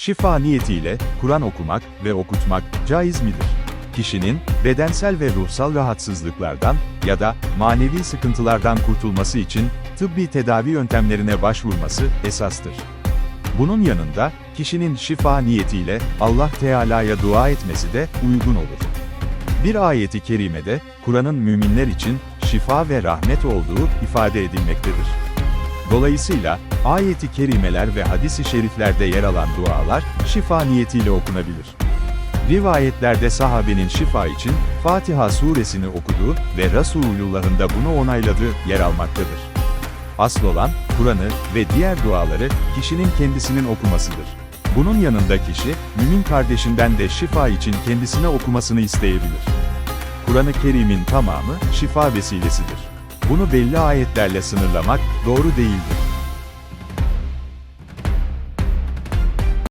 Şifa niyetiyle Kur'an okumak ve okutmak caiz midir? Kişinin bedensel ve ruhsal rahatsızlıklardan ya da manevi sıkıntılardan kurtulması için tıbbi tedavi yöntemlerine başvurması esastır. Bunun yanında kişinin şifa niyetiyle Allah Teala'ya dua etmesi de uygun olur. Bir ayeti kerimede Kur'an'ın müminler için şifa ve rahmet olduğu ifade edilmektedir. Dolayısıyla ayeti kerimeler ve hadis-i şeriflerde yer alan dualar şifa niyetiyle okunabilir. Rivayetlerde sahabenin şifa için Fatiha suresini okuduğu ve Resulullah'ın da bunu onayladığı yer almaktadır. Asıl olan, Kur'an'ı ve diğer duaları kişinin kendisinin okumasıdır. Bunun yanında kişi, mümin kardeşinden de şifa için kendisine okumasını isteyebilir. Kur'an-ı Kerim'in tamamı şifa vesilesidir. Bunu belli ayetlerle sınırlamak doğru değildir.